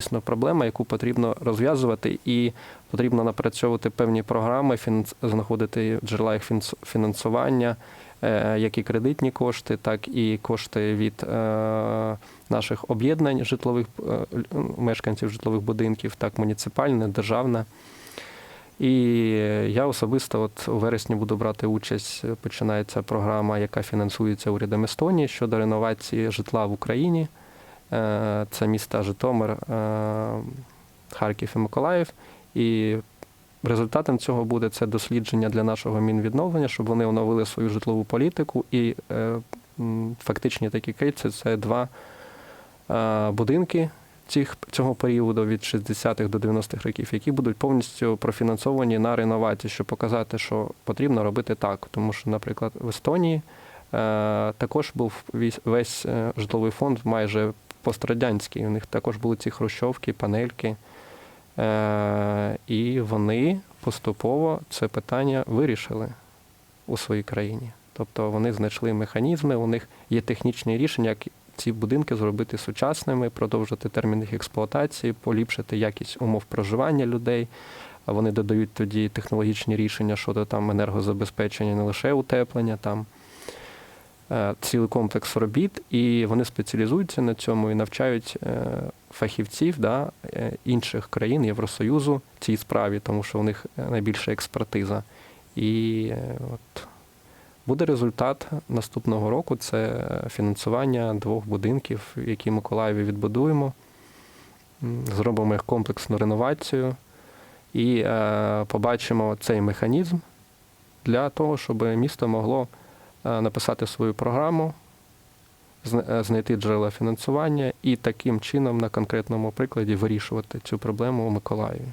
дійсно проблема, яку потрібно розв'язувати, і потрібно напрацьовувати певні програми, фінанс- знаходити джерела їх фінансування, е, як і кредитні кошти, так і кошти від е, наших об'єднань житлових е, мешканців житлових будинків, так муніципальне, державне. І я особисто от у вересні буду брати участь. Починається програма, яка фінансується урядом Естонії щодо реновації житла в Україні. Е, Це міста Житомир, е, Харків і Миколаїв. І результатом цього буде це дослідження для нашого мінвідновлення, щоб вони оновили свою житлову політику. І е, фактичні такі кейси це два будинки цих, цього періоду від 60-х до 90-х років, які будуть повністю профінансовані на реновацію, щоб показати, що потрібно робити так. Тому що, наприклад, в Естонії е, також був весь, весь житловий фонд майже пострадянський. У них також були ці хрущовки, панельки. Е, і вони поступово це питання вирішили у своїй країні. Тобто вони знайшли механізми, у них є технічні рішення, як ці будинки зробити сучасними, продовжити термін їх експлуатації, поліпшити якість умов проживання людей. Вони додають тоді технологічні рішення щодо там енергозабезпечення, не лише утеплення, там цілий комплекс робіт, і вони спеціалізуються на цьому і навчають е, фахівців да, е, інших країн Євросоюзу цій справі, тому що у них е, найбільша експертиза. І е, от буде результат наступного року це фінансування двох будинків, які в Миколаєві відбудуємо. Зробимо їх комплексну реновацію і е, побачимо цей механізм для того, щоб місто могло е, написати свою програму, е, знайти джерела фінансування і таким чином на конкретному прикладі вирішувати цю проблему у Миколаєві.